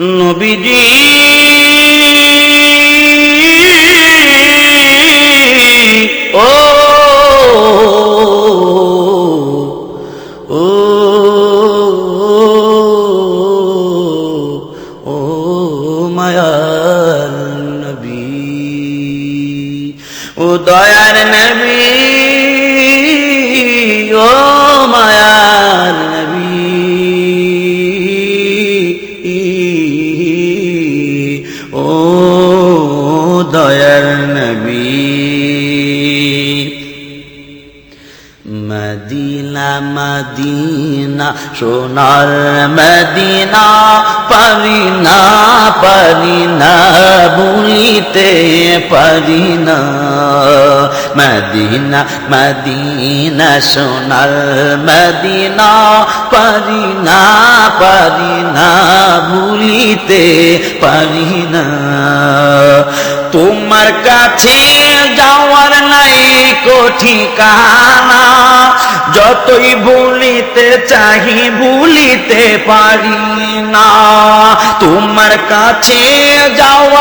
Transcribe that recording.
নবীজি। ও ও ও মায়ার নবী। ও দয়ার নবী ও মায়ার নবী। ও দয়ার নবী, মদিনা মদিনা, সোনার মদিনা, পারি না পারি না, ভুলিতে পারি না। মদিনা মদিনা, সোনার মদিনা, পারি না, পারি ভুলিতে পারি না। তোমার কাছে যাওয়ার নাই ঠিকানা। যতই ভুলিতে চাহি, ভুলিতে পারি না। তোমার কাছে যাওয়া